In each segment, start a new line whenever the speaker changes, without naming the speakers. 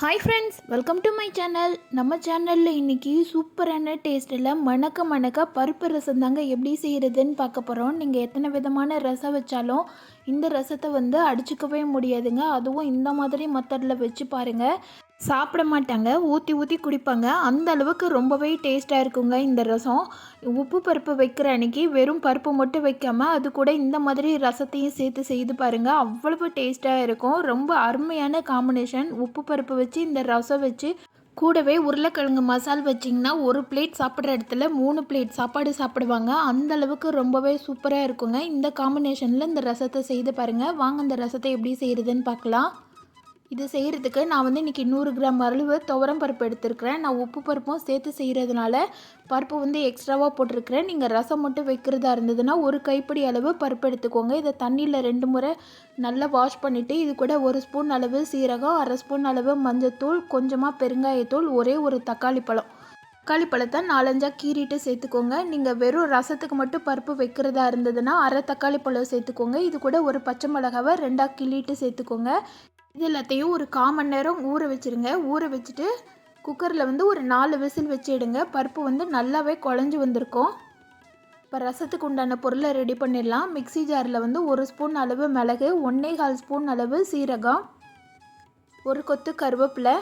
Hi friends welcome to my channel நம்ம சேனலில் இன்றைக்கி சூப்பரான டேஸ்ட்டில் மணக்க மணக்க பருப்பு ரசம் தாங்க எப்படி செய்கிறதுன்னு பார்க்க போகிறோம் நீங்கள் எத்தனை விதமான ரசம் வச்சாலும் இந்த ரசத்தை வந்து அடிச்சுக்கவே முடியாதுங்க. அதுவும் இந்த மாதிரி மெத்தடில் வச்சு பாருங்கள் சாப்பிட மாட்டாங்க ஊற்றி ஊற்றி குடிப்பாங்க. அந்த அளவுக்கு ரொம்பவே டேஸ்ட்டாக இருக்குங்க இந்த ரசம். உப்பு பருப்பு வைக்கிற அன்னைக்கு வெறும் பருப்பு மட்டும் வைக்காமல் அது கூட இந்த மாதிரி ரசத்தையும் சேர்த்து செய்து பாருங்கள் அவ்வளவு டேஸ்ட்டாக இருக்கும். ரொம்ப அருமையான காம்பினேஷன் உப்பு பருப்பு வச்சு இந்த ரசம் வச்சு கூடவே உருளைக்கிழங்கு மசால் வச்சிங்கன்னா ஒரு பிளேட் சாப்பிட்ற இடத்துல மூணு பிளேட் சாப்பாடு சாப்பிடுவாங்க. அந்த அளவுக்கு ரொம்பவே சூப்பராக இருக்குங்க. இந்த காம்பினேஷனில் இந்த ரசத்தை செய்து பாருங்கள் வாங்க இந்த ரசத்தை எப்படி செய்கிறதுன்னு பார்க்கலாம். இது செய்கிறதுக்கு நான் வந்து இன்றைக்கி நூறு கிராம் அளவு துவரம் பருப்பு எடுத்துருக்கிறேன். நான் உப்பு பருப்பும் சேர்த்து செய்கிறதுனால பருப்பு வந்து எக்ஸ்ட்ராவாக போட்டிருக்கிறேன். நீங்கள் ரசம் மட்டும் வைக்கிறதா இருந்ததுன்னா ஒரு கைப்பிடி அளவு பருப்பு எடுத்துக்கோங்க. இதை தண்ணியில் ரெண்டு முறை நல்லா வாஷ் பண்ணிவிட்டு இது கூட ஒரு ஸ்பூன் அளவு சீரகம் அரை ஸ்பூன் அளவு மஞ்சத்தூள் கொஞ்சமாக பெருங்காயத்தூள் ஒரே ஒரு தக்காளி பழம். தக்காளி பழத்தை நாலஞ்சாக கீறிட்டு சேர்த்துக்கோங்க. நீங்கள் வெறும் ரசத்துக்கு மட்டும் பருப்பு வைக்கிறதா இருந்ததுன்னா அரை தக்காளி பழம் சேர்த்துக்கோங்க. இது கூட ஒரு பச்சை மிளகாவை ரெண்டாக கிள்ளிட்டு சேர்த்துக்கோங்க. இது எல்லாத்தையும் ஒரு கால் நேரம் ஊற வச்சுருங்க. ஊற வச்சுட்டு குக்கரில் வந்து ஒரு நாலு விசில் வச்சிடுங்க பருப்பு வந்து நல்லாவே குழஞ்சி வந்திருக்கும். இப்போ ரசத்துக்கு உண்டான பொருளை ரெடி பண்ணிடலாம். மிக்சி ஜாரில் வந்து ஒரு ஸ்பூன் அளவு மிளகு ஒன்றே கால் ஸ்பூன் அளவு சீரகம் ஒரு கொத்து கருவேப்பிலை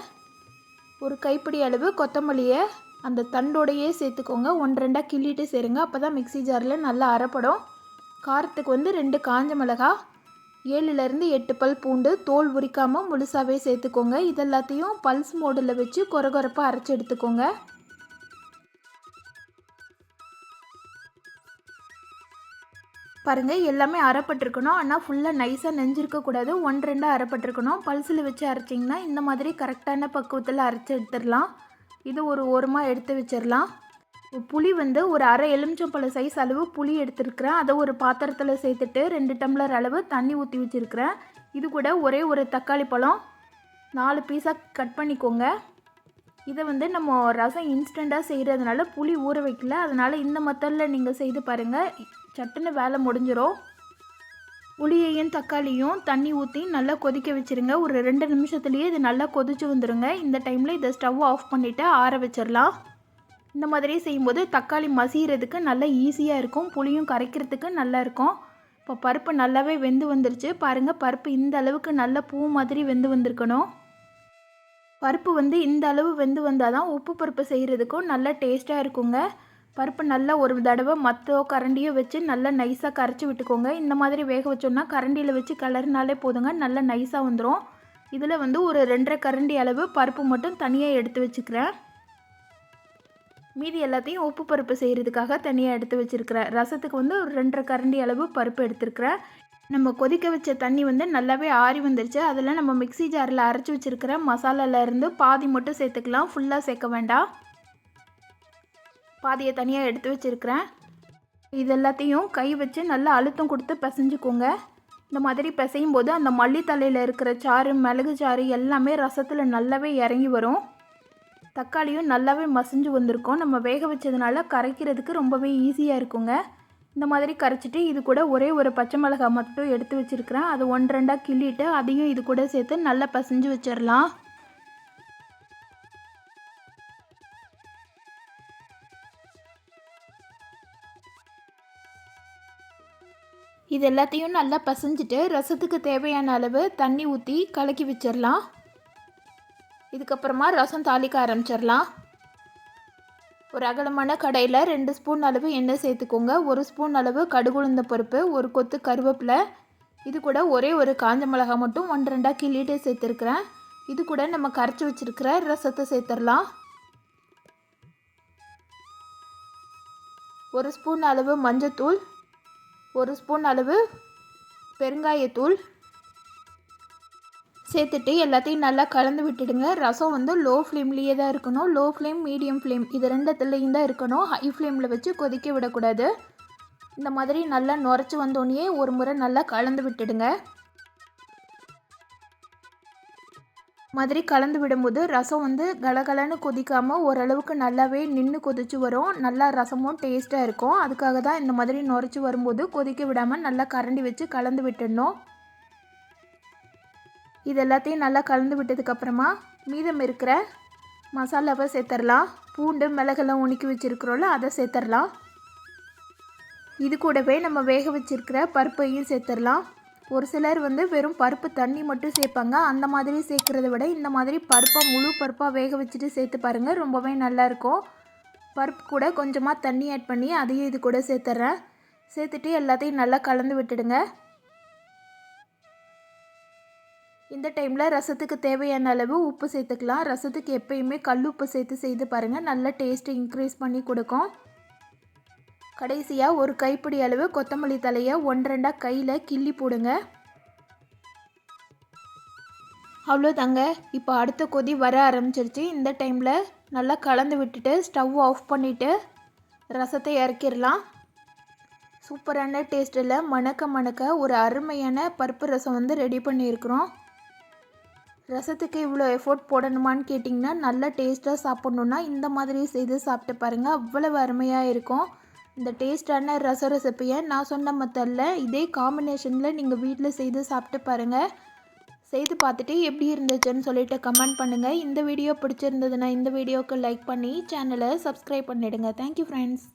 ஒரு கைப்பிடி அளவு கொத்தமல்லியை. அந்த தண்டோடையே சேர்த்துக்கோங்க. ஒன்று ரெண்டாக கிள்ளிட்டு சேருங்க. அப்போ தான் மிக்சி ஜாரில் நல்லா அரைப்படும். காரத்துக்கு வந்து ரெண்டு காஞ்ச மிளகா ஏழுலேருந்து எட்டு பல் பூண்டு தோல் உரிக்காமல் முழுசாகவே சேர்த்துக்கோங்க. இதெல்லாத்தையும் பல்ஸ் மோடில் வச்சு கொரகொரப்பாக அரைச்சி எடுத்துக்கோங்க. பாருங்கள் எல்லாமே அரைப்பட்டிருக்கணும். ஆனால் ஃபுல்லாக நைஸாக நெஞ்சிருக்கக்கூடாது ஒன் ரெண்டாக அரைப்பட்டிருக்கணும். பல்ஸில் வச்சு அரைச்சிங்கன்னா இந்த மாதிரி கரெக்டான பக்குவத்தில் அரைச்சி எடுத்துடலாம். இது ஒரு ஓரமாக எடுத்து வச்சிடலாம். புளி வந்து ஒரு அரை எலுமிச்சம்பழம் சைஸ் அளவு புளி எடுத்துருக்கிறேன். அதை ஒரு பாத்திரத்தில் சேர்த்துட்டு ரெண்டு டம்ளர் அளவு தண்ணி ஊற்றி வச்சுருக்கிறேன். இது கூட ஒரே ஒரு தக்காளி பழம். நாலு பீஸாக கட் பண்ணிக்கோங்க. இதை வந்து நம்ம ரசம் இன்ஸ்டண்ட்டாக செய்கிறதுனால புளி ஊற வைக்கல. அதனால் இந்த மெத்தடில் நீங்கள் செய்து பாருங்கள் சட்டுன்னு வேலை முடிஞ்சிடும் புளியையும் தக்காளியும் தண்ணி ஊற்றி நல்லா கொதிக்க வச்சுருங்க. ஒரு ரெண்டு நிமிஷத்துலேயே இது நல்லா கொதிச்சு வந்துடுங்க இந்த டைமில் இதை ஸ்டவ் ஆஃப் பண்ணிவிட்டு ஆற வச்சிடலாம் இந்த மாதிரி செய்யும்போது தக்காளி மசிகிறதுக்கு நல்லா ஈஸியாக இருக்கும். புளியும் கரைக்கிறதுக்கு நல்லா இருக்கும். இப்போ பருப்பு நல்லாவே வெந்து வந்துருச்சு. பாருங்கள் பருப்பு இந்த அளவுக்கு நல்ல பூ மாதிரி வெந்து வந்திருக்கணும். பருப்பு வந்து இந்த அளவு வெந்து வந்தால் தான் உப்பு பருப்பு செய்கிறதுக்கும் நல்லா டேஸ்ட்டாக இருக்குங்க. பருப்பு நல்லா ஒரு தடவை மற்றோ கரண்டியோ வச்சு நல்லா நைஸாக கரைச்சி விட்டுக்கோங்க. இந்த மாதிரி வேக வச்சோம்னா கரண்டியில் வச்சு கலர்னாலே போதுங்க. நல்லா நைஸாக வந்துடும் இதில் வந்து ஒரு ரெண்டரை கரண்டி அளவு பருப்பு மட்டும் தனியாக எடுத்து வச்சுக்கிறேன். மீதி எல்லாத்தையும் உப்பு பருப்பு செய்கிறதுக்காக தனியாக எடுத்து வச்சுருக்கிறேன் ரசத்துக்கு வந்து ஒரு ரெண்டரை கரண்டி அளவு பருப்பு எடுத்துருக்கிறேன். நம்ம கொதிக்க வச்ச தண்ணி வந்து நல்லாவே ஆறி வந்துருச்சு. அதில் நம்ம மிக்சி ஜாரில் அரைச்சி வச்சுருக்கிற மசாலாலேருந்து பாதி மட்டும் சேர்த்துக்கலாம். ஃபுல்லாக சேர்க்க வேண்டாம். பாதியை தனியாக எடுத்து வச்சுருக்கிறேன். இது எல்லாத்தையும் கை வச்சு நல்லா அழுத்தம் கொடுத்து பிசைஞ்சுக்கோங்க. இந்த மாதிரி பிசையும் போது அந்த மல்லித்தலையில் இருக்கிற சாறு மிளகு சாறு எல்லாமே ரசத்தில் நல்லாவே இறங்கி வரும். தக்காளியும் நல்லாவே மசிஞ்சு வந்திருக்கும். நம்ம வேக வச்சதுனால கரைக்கிறதுக்கு ரொம்பவே ஈஸியாக இருக்குங்க. இந்த மாதிரி கரைச்சிட்டு இது கூட ஒரே ஒரு பச்சை மிளகாய் மட்டும் எடுத்து வச்சுருக்கிறேன். அது ஒன்று ரெண்டாக கிள்ளிட்டு அதையும் இது கூட சேர்த்து நல்லா பசைஞ்சு வச்சிடலாம். இது எல்லாத்தையும் நல்லா பசைஞ்சிட்டு ரசத்துக்கு தேவையான அளவு தண்ணி ஊற்றி கலக்கி வச்சிடலாம். இதுக்கப்புறமா ரசம் தாளிக்க ஆரம்பிச்சிடலாம். ஒரு அகலமான கடையில் ரெண்டு ஸ்பூன் அளவு எண்ணெய் சேர்த்துக்கோங்க. ஒரு ஸ்பூன் அளவு கடுகுழுந்த பருப்பு ஒரு கொத்து கருவேப்பிலை. இது கூட ஒரே ஒரு காஞ்ச மிளகா மட்டும் ஒன்று ரெண்டாக கிள்ளிட்டே சேர்த்துருக்குறேன். இது கூட நம்ம கரைச்சி வச்சுருக்கிற ரசத்தை சேர்த்துடலாம். ஒரு ஸ்பூன் அளவு மஞ்சத்தூள் ஒரு ஸ்பூன் அளவு பெருங்காயத்தூள் சேர்த்துட்டு எல்லாத்தையும் நல்லா கலந்து விட்டுடுங்க. ரசம் வந்து லோ ஃப்ளேம்லேயே தான் இருக்கணும். லோ ஃப்ளேம் மீடியம் ஃப்ளேம் இது ரெண்டுத்துலேயும் தான் இருக்கணும். ஹை ஃப்ளேமில் வச்சு கொதிக்க விடக்கூடாது. இந்த மாதிரி நல்லா நுரைச்சி வந்தோடனே ஒரு முறை நல்லா கலந்து விட்டுடுங்க. மாதிரி கலந்து விடும்போது ரசம் வந்து கலகலன்னு கொதிக்காமல் ஓரளவுக்கு நல்லாவே நின்று கொதிச்சு வரும். நல்லா ரசமும் டேஸ்ட்டாக இருக்கும். அதுக்காக தான் இந்த மாதிரி நுரைச்சி வரும்போது கொதிக்க விடாமல் நல்லா கரண்டி வச்சு கலந்து விட்டுடணும். இது எல்லாத்தையும் நல்லா கலந்து விட்டதுக்கப்புறமா மீதம் இருக்கிற மசாலாவை சேர்த்துடலாம் பூண்டு மிளகெல்லாம் உணுக்கி வச்சுருக்குறோம்ல அதை சேர்த்துடலாம் இது கூடவே நம்ம வேக வச்சுருக்கிற பருப்பையும் சேர்த்துடலாம் ஒரு சிலர் வந்து வெறும் பருப்பு தண்ணி மட்டும் சேர்ப்பாங்க. அந்த மாதிரி சேர்க்குறத விட இந்த மாதிரி பருப்பை முழு பருப்பாக வேக வச்சுட்டு சேர்த்து பாருங்கள் ரொம்பவே நல்லாயிருக்கும் பருப்பு கூட கொஞ்சமாக தண்ணி ஆட் பண்ணி அதையும் இது கூட சேர்த்துட்றேன் சேர்த்துட்டு எல்லாத்தையும் நல்லா கலந்து விட்டுடுங்க. இந்த டைமில் ரசத்துக்கு தேவையான அளவு உப்பு சேர்த்துக்கலாம். ரசத்துக்கு எப்பயுமே கல் உப்பு சேர்த்து செய்து பாருங்கள் நல்ல டேஸ்ட்டு இன்க்ரீஸ் பண்ணி கொடுக்கும். கடைசியாக ஒரு கைப்பிடி அளவு கொத்தமல்லி தலையை ஒன்றரெண்டாக கையில் கிள்ளி போடுங்க. அவ்வளோதாங்க இப்போ அடுத்த கொதி வர ஆரம்பிச்சிருச்சு. இந்த டைமில் நல்லா கலந்து விட்டுட்டு ஸ்டவ் ஆஃப் பண்ணிவிட்டு ரசத்தை இறக்கிடலாம். சூப்பரான டேஸ்ட்டில் மணக்க மணக்க ஒரு அருமையான பருப்பு ரசம் வந்து ரெடி பண்ணியிருக்கிறோம். ரசத்துக்கு இவ்வளோ எஃபோர்ட் போடணுமான்னு கேட்டிங்கன்னா நல்லா டேஸ்ட்டாக சாப்பிட்ணுன்னா இந்த மாதிரி செய்து சாப்பிட்டு பாருங்கள் அவ்வளவு அருமையாக இருக்கும். இந்த டேஸ்டான ரச ரெசிப்பியை நான் சொன்ன மெத்தடில் இதே காம்பினேஷனில் நீங்கள் வீட்டில் செய்து சாப்பிட்டு பாருங்கள் செய்து பார்த்துட்டு எப்படி இருந்துச்சுன்னு சொல்லிட்டு கமெண்ட் பண்ணுங்கள் இந்த வீடியோ பிடிச்சிருந்ததுன்னா இந்த வீடியோவுக்கு லைக் பண்ணி சேனலை சப்ஸ்கிரைப் பண்ணிவிடுங்க தேங்க்யூ ஃப்ரெண்ட்ஸ்